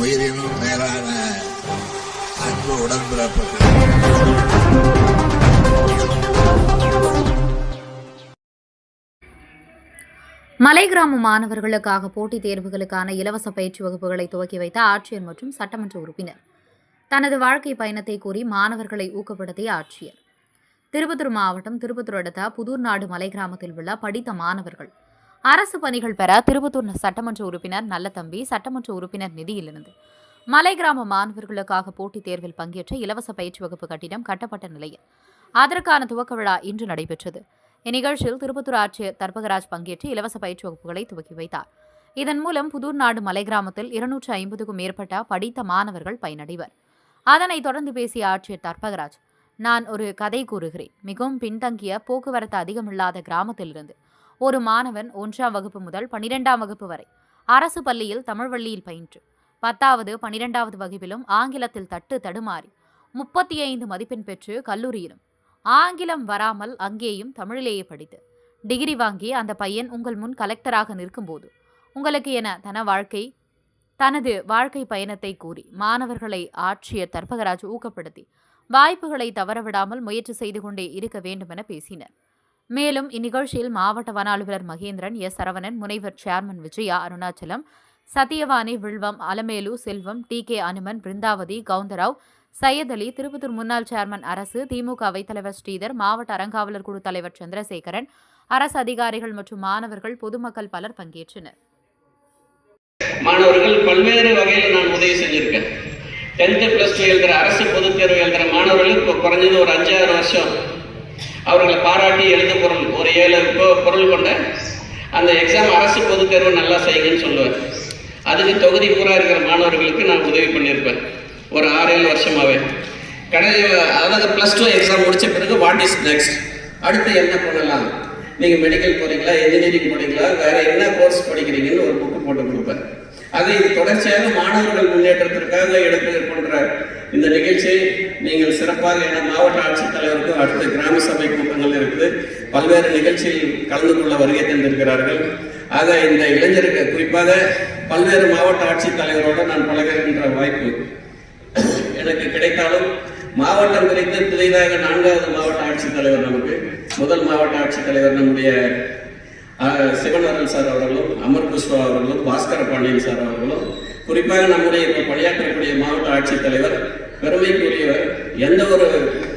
உயிரினும் மேலான அன்பு உடன்பிறப்புகள். மலை கிராம மாணவர்களுக்காக போட்டித் தேர்வுகளுக்கான இலவச பயிற்சி வகுப்புகளை துவக்கி வைத்த ஆட்சியர் மற்றும் சட்டமன்ற உறுப்பினர். தனது வாழ்க்கை பயணத்தை கூறி மாணவர்களை ஊக்கப்படுத்திய ஆட்சியர். திருப்பத்தூர் மாவட்டம் திருப்பத்தூர் அடுத்த புதூர் நாடு மலை கிராமத்தில் உள்ள படித்த மாணவர்கள் அரசு பணிகள் பெற திருப்பத்தூர் சட்டமன்ற உறுப்பினர் நல்லதம்பி சட்டமன்ற உறுப்பினர் நிதியிலிருந்து. மலை கிராம மாணவர்களுக்காக போட்டித் தேர்வில் பங்கேற்ற இலவச பயிற்சி வகுப்பு கட்டிடம் கட்டப்பட்ட நிலையில் அதற்கான துவக்க விழா இன்று நடைபெற்றது. இந்நிகழ்ச்சியில் திருப்பத்தூர் ஆட்சியர் தர்பகராஜ் பங்கேற்று இலவச பயிற்சி வகுப்புகளை துவக்கி வைத்தார். இதன் மூலம் புதூர் நாடு மலை கிராமத்தில் இருநூற்று ஐம்பதுக்கும் மேற்பட்ட படித்த மாணவர்கள் பயனடைவர். அதனைத் தொடர்ந்து பேசிய ஆட்சியர் தர்பகராஜ் நான் ஒரு கதை கூறுகிறேன். மிகவும் பின்தங்கிய போக்குவரத்து அதிகமில்லாத கிராமத்திலிருந்து ஒரு மாணவன் ஒன்றாம் வகுப்பு முதல் பனிரெண்டாம் வகுப்பு வரை. அரசு பள்ளியில் தமிழ் வள்ளியில் பயின்று. பத்தாவது பனிரெண்டாவது வகுப்பிலும் ஆங்கிலத்தில் தட்டு தடுமாறி. முப்பத்தி ஐந்து மதிப்பெண் பெற்று கல்லூரியிலும். ஆங்கிலம் வராமல் அங்கேயும் தமிழிலேயே படித்து. டிகிரி வாங்கி அந்த பையன் உங்கள் முன் கலெக்டராக நிற்கும்போது உங்களுக்கு என தன வாழ்க்கை தனது வாழ்க்கை பயணத்தை கூறி மாணவர்களை ஆட்சியர் தர்பகராஜ் ஊக்கப்படுத்தி வாய்ப்புகளை தவறவிடாமல் முயற்சி செய்து கொண்டே இருக்க வேண்டுமென பேசினர். மேலும் இந்நிகழ்ச்சியில் மாவட்ட வன அலுவலர் மகேந்திரன் எஸ். சரவணன் முனைவர் chairman Vijaya Arunachalam Sathyavani Vilvam Alamelu Selvam T. K. Hanuman Brindavathi கவுந்தராவ் Syed Ali Tirupattur முன்னாள் சேர்மன் அரசு திமுக அவைத்தலைவர் ஸ்ரீதர் மாவட்ட அறங்காவலர் குழு தலைவர் சந்திரசேகரன் அரசு அதிகாரிகள் மற்றும் மாணவர்கள் பொதுமக்கள் பலர் பங்கேற்றனர். மாணவர்கள் பல்வேறு வகையில் நான் உதவி செஞ்சிருக்கேன். டென்த்து ப்ளஸ் டூ எழுதுகிற அரசு பொதுத் தேர்வு எழுதுகிற மாணவர்களுக்கு இப்போ குறைஞ்சது ஒரு அஞ்சாறு வருஷம் அவர்களை பாராட்டி எழுத பொருள். ஒரு ஏழு பொருள் கொண்ட அந்த எக்ஸாம் அரசு பொதுத் தேர்வு நல்லா செய்யுங்கன்னு சொல்லுவேன். அதுக்கு தொகுதி பூரா இருக்கிற மாணவர்களுக்கு நான் உதவி பண்ணியிருப்பேன். ஒரு ஆறு ஏழு வருஷமாகவே கடைசி அதாவது ப்ளஸ் டூ எக்ஸாம் முடித்த பிறகு வாட் இஸ் நெக்ஸ்ட் அடுத்து என்ன பண்ணலாம் நீங்கள் மெடிக்கல் போறீங்களா? இன்ஜினியரிங் போகிறீங்களா வேறு என்ன கோர்ஸ் படிக்கிறீங்கன்னு ஒரு புக்கு போட்டு கொடுப்பேன். அது இது தொடர்ச்சியாக மாணவர்கள் முன்னேற்றத்திற்காக எடுத்து கொண்ட இந்த நிகழ்ச்சி நீங்கள் சிறப்பாக என மாவட்ட ஆட்சித்தலைவருக்கும் அடுத்து கிராம சபை கூட்டங்கள் இருக்குது. பல்வேறு நிகழ்ச்சியில் கலந்து கொள்ள வருகை தந்திருக்கிறார்கள். ஆக இந்த இளைஞருக்கு குறிப்பாக பல்வேறு மாவட்ட ஆட்சித்தலைவரோடு நான் பழகுகின்ற வாய்ப்பு எனக்கு கிடைத்தாலும் மாவட்டம் குறித்து புதிதாக நான்காவது மாவட்ட ஆட்சித்தலைவர் நமக்கு முதல் மாவட்ட ஆட்சித்தலைவர் நம்முடைய அஹ், சார் அவர்களும் அமர் புஷ்பா அவர்களும் பாஸ்கர பாண்டியன் சார் அவர்களும் குறிப்பாக நம்முடைய இப்போ பணியாற்றக்கூடிய மாவட்ட ஆட்சித்தலைவர் பெருமைக்குரியவர் எந்த ஒரு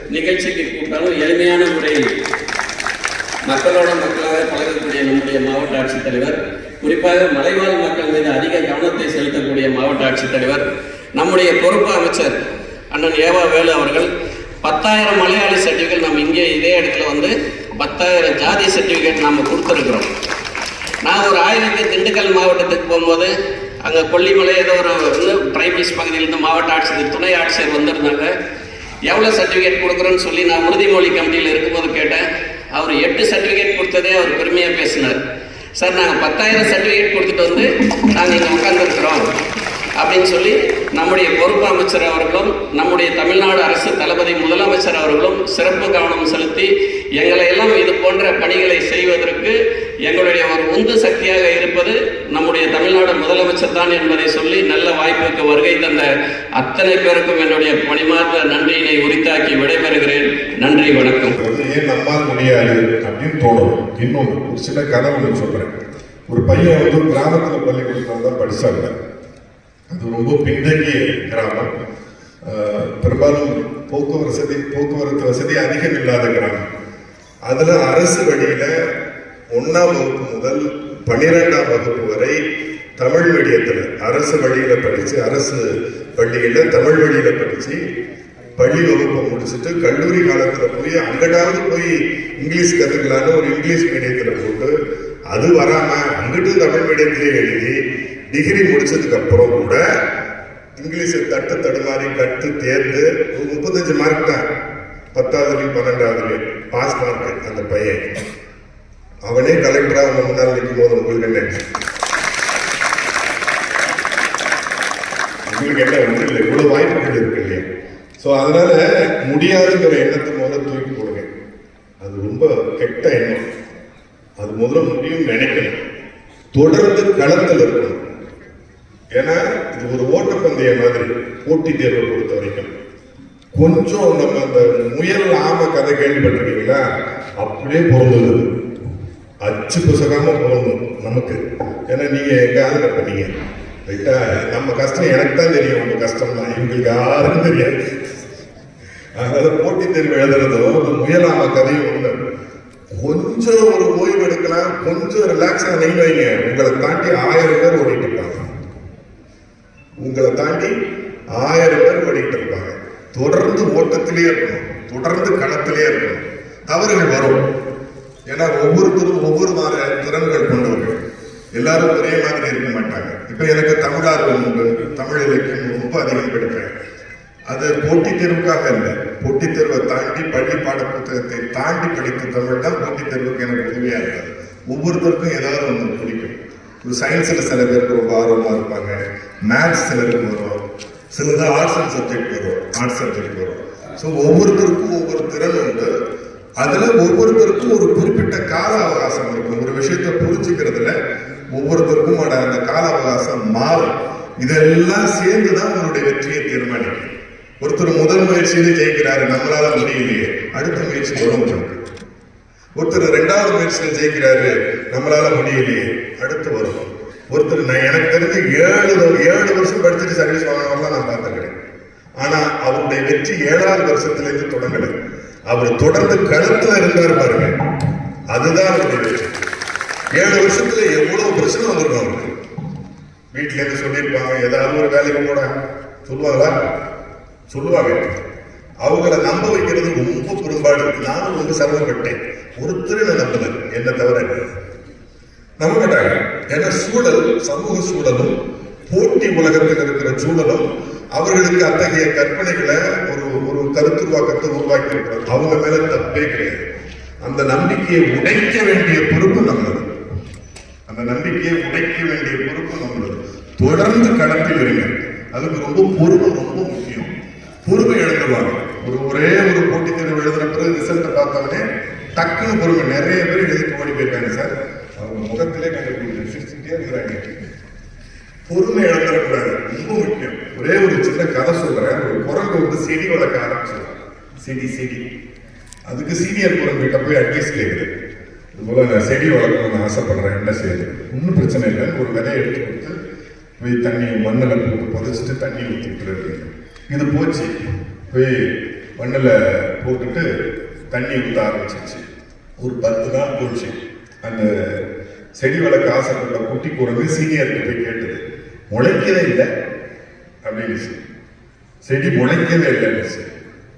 நிகழ்ச்சிக்கு கூட்டாலும் எளிமையான முறையில் மக்களோட மக்களாக பழகக்கூடிய நம்முடைய மாவட்ட ஆட்சித்தலைவர் குறிப்பாக மலைவாழ் மக்கள் மீது அதிக கவனத்தை செலுத்தக்கூடிய மாவட்ட ஆட்சித்தலைவர் நம்முடைய பொறுப்பு அமைச்சர் அண்ணன் ஏவா வேலு அவர்கள். பத்தாயிரம் மலையாளி சர்டிஃபிகேட் நம்ம இங்கே இதே இடத்துல வந்து பத்தாயிரம் ஜாதி சர்டிஃபிகேட் நாம் கொடுத்துருக்குறோம். நான் ஒரு ஆய்வுக்கு திண்டுக்கல் மாவட்டத்துக்கு போகும்போது அங்கே கொல்லிமலை ஏதோ ஒரு பிரைமரிஸ் பகுதியிலேருந்து மாவட்ட ஆட்சியர் துணை ஆட்சியர் வந்திருந்தாங்க. எவ்வளோ சர்டிஃபிகேட் கொடுக்குறோன்னு சொல்லி நான் உறுதிமொழி கமிட்டியில் இருக்கும்போது கேட்டேன். அவர் எட்டு சர்டிஃபிகேட் கொடுத்ததே அவர் பெருமையாக பேசினார். சார் நாங்கள் பத்தாயிரம் சர்டிஃபிகேட் கொடுத்துட்டு வந்து நாங்கள் இங்கே உட்காந்துருக்குறோம் அப்படின்னு சொல்லி நம்முடைய பொறுப்பு அமைச்சர் அவர்களும் நம்முடைய தமிழ்நாடு அரசு தளபதி முதலமைச்சர் அவர்களும் சிறப்பு கவனம் செலுத்தி எங்களை எல்லாம் இது போன்ற பணிகளை செய்வதற்கு எங்களுடைய ஒரு உந்து சக்தியாக இருப்பது நம்முடைய தமிழ்நாடு முதலமைச்சர் தான் என்பதை சொல்லி நல்ல வாய்ப்புக்கு வருகை தந்த அத்தனை பேருக்கும் என்னுடைய பணிமாற்ற நன்றியினை உரித்தாக்கி விடைபெறுகிறேன். நன்றி வணக்கம். ஏன் நம்மால் முடியாது அப்படின்னு தோணும். இன்னொன்று ஒரு சின்ன கதை ஒன்று சொல்றேன். ஒரு பையன் வந்து கிராமத்தில் பள்ளிக்கூடத்தில் தான் படிச்சாங்க. அது ரொம்ப பின்தங்கிய கிராமம். பெரும்பாலும் போக்குவரத்து வசதி போக்குவரத்து வசதி அதிகம் இல்லாத கிராமம். அதுல அரசு வழியில ஒன்னாம் வகுப்பு முதல் பன்னிரெண்டாம் வகுப்பு வரை தமிழ் மீடியத்தில் அரசு வழியில படிச்சு அரசு பள்ளியில தமிழ் வழியில படிச்சு பள்ளி வகுப்பை முடிச்சுட்டு கல்லூரி காலத்துல போய் அங்கடாவது போய் இங்கிலீஷ் கத்துக்கலான்னு ஒரு இங்கிலீஷ் மீடியத்துல போட்டு அது வராம அங்கிட்டு தமிழ் மீடியத்திலே எழுதி டிகிரி முடிச்சதுக்கு அப்புறம் கூட இங்கிலீஷை தட்டு தடுமாறி கட்டு தேர்ந்து ஒரு முப்பத்தஞ்சு மார்க் தான் பத்தாவதுலையும் பன்னெண்டாவதுலையும். பாஸ் மார்க் அந்த பையன். அவனே கலெக்டராக அவங்க முன்னால் நிற்கும் போது உங்களுக்கு என்ன உங்களுக்கு என்ன ஒன்றும் இல்லை இவ்வளோ வாய்ப்புகள் இருக்கு இல்லையா? ஸோ அதனால முடியாதுங்கிற எண்ணத்தை முதல்ல தூக்கி போடுங்க. அது ரொம்ப கெட்ட எண்ணம். அது முதல்ல முடியும் நினைக்கணும். தொடர்ந்து களத்தில் இருக்கணும். ஏன்னா இது இது ஒரு ஓட்டப்பந்தய மாதிரி போட்டி தேர்வை பொறுத்த வரைக்கும். கொஞ்சம் நம்ம அந்த முயல் ஆம கதை கேள்விப்பட்டிருக்கீங்களா? அப்படியே பிறந்தது. அச்சு புசகாம பிறந்தது நமக்கு. ஏன்னா நீங்க எங்காவது கற்பனீங்க ரைட்டா நம்ம கஷ்டம் எனக்கு தான் தெரியும். உங்க கஷ்டம் தான் இவங்களுக்கு யாருக்கும் தெரியாது. அதனால போட்டித் தேர்வு எழுதுறதோ ஒரு முயலாம கதையும் ஒண்ணு. கொஞ்சம் ஒரு ஓய்வு எடுக்கலாம். கொஞ்சம் ரிலாக்ஸா நீங்க வைங்க உங்களை தாண்டி ஆயிரம் பேர் ஓடிட்டு இருப்பாங்க. உங்களை தாண்டி ஆயிரம் பேர் ஓடிட்டு இருப்பாங்க. தொடர்ந்து ஓட்டத்திலே இருக்கணும். தொடர்ந்து களத்திலே இருக்கணும். தவறுகள் வரும். ஏன்னா ஒவ்வொருத்தரும் ஒவ்வொரு மாதிரி திறன்கள் கொண்டவர்கள். எல்லாரும் ஒரே மாதிரி இருக்க மாட்டாங்க. இப்ப எனக்கு தமிழ் ஆர்வம் உண்டு தமிழ் இலக்கியம் ரொம்ப அதிகம் படிப்பேன் அது போட்டித் தேர்வுக்காக இல்லை போட்டித் தேர்வை தாண்டி பள்ளி பாட புத்தகத்தை தாண்டி படித்த தமிழ் தான் போட்டித் தேர்வுக்கு எனக்கு உதவியா இருக்காது. ஒவ்வொருத்தருக்கும் ஏதாவது ஒன்று பிடிக்கும். ஒரு சயின்ஸில் சில பேருக்கு ரொம்ப ஆர்வமாக இருப்பாங்க. மேத்ஸ் சிலருக்கு வரும். சிலது ஆர்ட்ஸ் அண்ட் சப்ஜெக்ட் வரும் ஆர்ட்ஸ் சப்ஜெக்ட் வரும். ஸோ ஒவ்வொருத்தருக்கும் ஒவ்வொரு திறன் உண்டு. அதில் ஒவ்வொருத்தருக்கும் ஒரு குறிப்பிட்ட கால அவகாசம் இருக்கும் ஒரு விஷயத்தை புரிஞ்சுக்கிறதுல ஒவ்வொருத்தருக்கும் அட- அந்த கால அவகாசம் மாறும். இதெல்லாம் சேர்ந்து தான் உங்களுடைய வெற்றியை தீர்மானிக்கும். ஒருத்தர் முதல் முயற்சியில் ஜெயிக்கிறாரு நம்மளால முடியலையே. அடுத்த முயற்சி வரும் ஒருத்தர் ரெண்டாவது முயற்சியில ஜெயிக்கிறாரு நம்மளால முடியலையே. அடுத்து வரும். ஒருத்தர் நான் எனக்கு தெரிஞ்சு ஏழு ஏழு வருஷம் படிச்சுட்டு சர்வீஸ் வாங்கினவங்களாம் நான் பார்த்துக்கிறேன் ஆனா அவருடைய வெற்றி ஏழாவது வருஷத்துல இருந்து தொடங்கல. அவர் தொடர்ந்து களத்துல இருந்தார் பாருங்க. அதுதான் அவருடைய வெற்றி. ஏழு வருஷத்துல எவ்வளவு பிரச்சனை வந்திருக்கும் அவருக்கு. வீட்டுல இருந்து சொல்லியிருப்பாங்க ஏதாவது ஒரு வேலைக்கு கூட சொல்லுவாங்களா? சொல்லுவாங்க. அவங்கள நம்ப வைக்கிறது ரொம்ப பெரும்பாடு நானும் வந்து சிரமப்பட்டேன் ஒருத்தர் நான் நம்பல. என்ன தவிர நம்பட்டாங்க ஏன்னா சூழல் சமூக சூழலும் போட்டி உலகத்தில் இருக்கிற சூழலும் அவர்களுக்கு அத்தகைய கற்பனைகளை ஒரு ஒரு கருத்துருவாக்கத்தை உருவாக்கி இருக்கிறது அவங்க மேல தப்பே கிடையாது. அந்த நம்பிக்கையை உடைக்க வேண்டிய பொறுப்பு நம்மளது. அந்த நம்பிக்கையை உடைக்க வேண்டிய பொறுப்பு நம்மளது. தொடர்ந்து களத்தில் இருங்க. அதுக்கு ரொம்ப பொறுமை ரொம்ப முக்கியம். பொறுமை எழுதுவாங்க. ஒரு ஒரே ஒரு போட்டித் தேர்வு எழுதுன பிறகு ரிசல்ட்டை பார்த்தவொடனே டக்குன்னு பொறுமை. நிறைய பேர் எழுதிட்டு ஓடி போயிருக்காங்க சார் அவங்க முகத்திலே நாங்கள் சிரிச்சுட்டே இருக்கிறாங்க பொறுமை இழந்துடக்கூடாது ரொம்ப முக்கியம். ஒரே ஒரு சின்ன கதை சொல்றேன். ஒரு குரங்கு வந்து செடி வளர்க்க ஆரம்பிச்சிடும். செடி செடி. அதுக்கு சீனியர் குரங்கிட்ட போய் அட்வைஸ் கேட்குது இது போல நான் செடி வளர்க்கணும்னு ஆசைப்படுறேன். என்ன செய்யுது ஒன்றும் பிரச்சனை இல்லை. ஒரு விதையை எடுத்து கொடுத்து போய் தண்ணி மண்ணில் போட்டு புதைச்சிட்டு தண்ணி ஊற்றிட்டு இருக்கீங்க இது போச்சு. போய் மண்ணில் போட்டுட்டு தண்ணி ஊற்ற ஆரம்பிச்சிச்சு ஒரு பத்து நாள் போச்சு. அந்த செடி வளர்க்க ஆசைப்பட்ட குட்டி குரங்கு சீனியர்கிட்ட போய் கேட்டது. முளைக்கவே இல்லை அப்படின்னு செடி முளைக்கவே இல்லைன்னு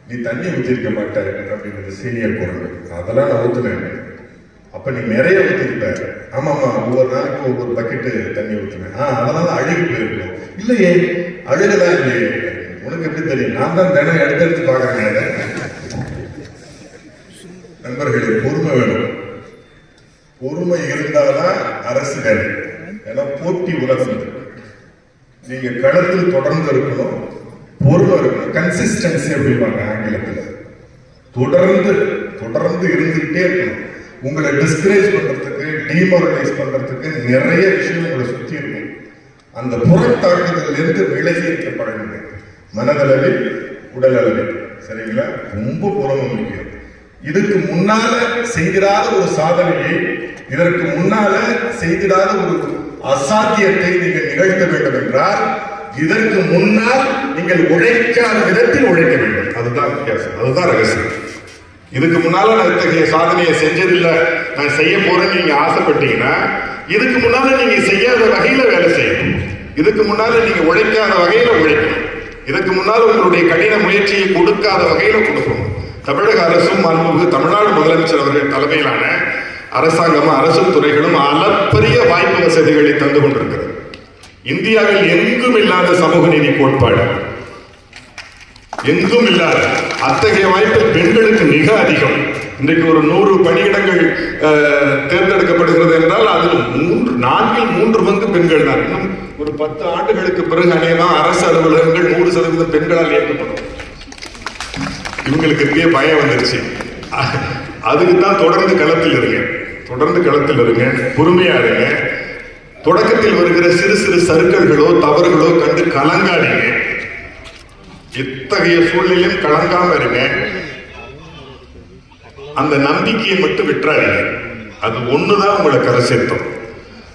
நீ தண்ணி ஊற்றிருக்க மாட்டாரு அப்படின்னு சீனியர் குரங்கு அதெல்லாம் நான் ஊற்றுனேன் அப்போ நீ நிறைய ஊற்றிருப்ப ஆமாம்மா ஒவ்வொரு நாளைக்கும் ஒவ்வொரு பக்கெட்டு தண்ணி ஊற்றுனேன் ஆ அதனால அழுகி போயிருக்கோம். இல்லையே அழுகலாம் இல்லையே. உனக்கு எப்படி தெரியும்? நான் தான் தினம் எடுத்து எடுத்து பார்க்குறேன் நண்பர்களே பொறுமை வேணும். பொறுமை இருந்தால்தான் அரசு வேலை ஏன்னா போட்டி உலகம். நீங்க களத்தில் தொடர்ந்து இருக்கணும் பொறுமை இருக்கணும் கன்சிஸ்டன்சி அப்படிம்பாங்க ஆங்கிலத்தில். தொடர்ந்து தொடர்ந்து இருந்துகிட்டே இருக்கணும். உங்களை டிஸ்கரேஜ் பண்றதுக்கு டிமாரலைஸ் பண்றதுக்கு நிறைய விஷயம் உங்களை சுத்தி இருக்கு. அந்த புறத்தாக்குதலில் இருந்து விலகி இருக்க பழகுங்க. மனதளவில் உடல் அளவில் சரிங்களா? ரொம்ப புறமும் முக்கியம். இதுக்கு முன்னால செய்திடாத ஒரு சாதனையை இதற்கு முன்னால செய்திடாத ஒரு அசாத்தியத்தை நீங்கள் நிகழ்த்த வேண்டும் என்றால் இதற்கு முன்னால் நீங்கள் உழைக்காத விதத்தில் உழைக்க வேண்டும். அதுதான் வித்தியாசம். அதுதான் ரகசியம். இதுக்கு முன்னால நான் இத்தகைய சாதனையை செஞ்சதில்லை. நான் செய்ய போறேன்னு நீங்க ஆசைப்பட்டீங்கன்னா இதுக்கு முன்னால நீங்க செய்யாத வகையில வேலை செய்யணும். இதுக்கு முன்னால நீங்க உழைக்காத வகையில உழைக்கணும். இதுக்கு முன்னால் உங்களுடைய கடின முயற்சியை கொடுக்காத வகையில கொடுக்கணும். தமிழக அரசும் மாண்புமிகு தமிழ்நாடு முதலமைச்சர் அவர்கள் தலைமையிலான அரசாங்கமும் அரசு துறைகளும் அளப்பரிய வாய்ப்பு வசதிகளை தந்து கொண்டிருக்கிறது. இந்தியாவில் எங்கும் இல்லாத சமூக நீதி கோட்பாடு. எங்கும் இல்லாத அத்தகைய வாய்ப்பு பெண்களுக்கு மிக அதிகம். இன்றைக்கு ஒரு நூறு பணியிடங்கள் தேர்ந்தெடுக்கப்படுகிறது என்றால் அதில் மூன்று நான்கில் மூன்று பங்கு பெண்கள் தான். இன்னும் ஒரு பத்து ஆண்டுகளுக்கு பிறகு அநேகம் அரசு அலுவலகங்கள் நூறு சதவீதம் பெண்களால் இயக்கப்படும். இவங்களுக்கு இப்பயே பயம் வந்துருச்சு. அதுக்கு தான் தொடர்ந்து களத்தில் இருக்கேன் தொடர்ந்து களத்தில் இருங்க பொறுமையா இருங்க. தொடக்கத்தில் வருகிற சிறு சிறு சறுக்கல்களோ தவறுகளோ கண்டு கலங்காதீங்க. இத்தகைய சூழ்நிலையும் கலங்காம இருங்க. அந்த நம்பிக்கையை மட்டும் விட்டுறாதீங்க. அது ஒண்ணுதான் உங்களை கரை சேர்த்தோம்.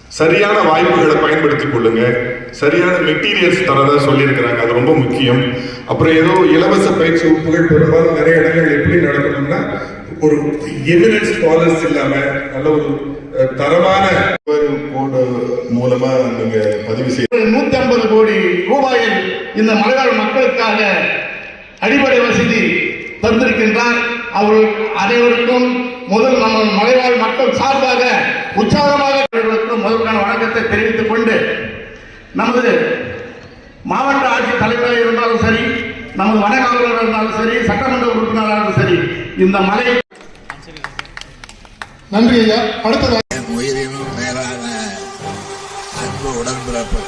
சரியான வாய்ப்புகளை பயன்படுத்திக் கொள்ளுங்க. சரியான மெட்டீரியல்ஸ் தரதா சொல்லியிருக்கிறாங்க. அது ரொம்ப முக்கியம். அப்புறம் ஏதோ இலவச பயிற்சி வகுப்புகள் பெரும்பாலும் நிறைய இடங்கள் எப்படி நடக்கணும்னா ஒரு எமினன்ஸ் ஸ்காலர்ஸ் இல்லாம நல்ல ஒரு தரமான கோடு மூலமா நீங்க பதிவு செய்ய நூத்தி ஐம்பது கோடி ரூபாயில் இந்த மலைவாழ் மக்களுக்காக அடிப்படை வசதி தந்திருக்கின்றார். அவர்கள் அனைவருக்கும் முதல் நம்ம மலைவாழ் மக்கள் சார்பாக உற்சாகமாக முதற்கான வணக்கத்தை தெரிவித்துக் கொண்டு நமது மாவட்ட ஆட்சித் தலைவராக இருந்தாலும் சரி நமது வனகாவலராக இருந்தாலும் சரி சட்டமன்ற உறுப்பினராக இருந்தாலும் சரி இந்த மலை நன்றி ஐயா. அடுத்ததாக உயிரினும் மேலான அன்பு உடன்பிறப்பு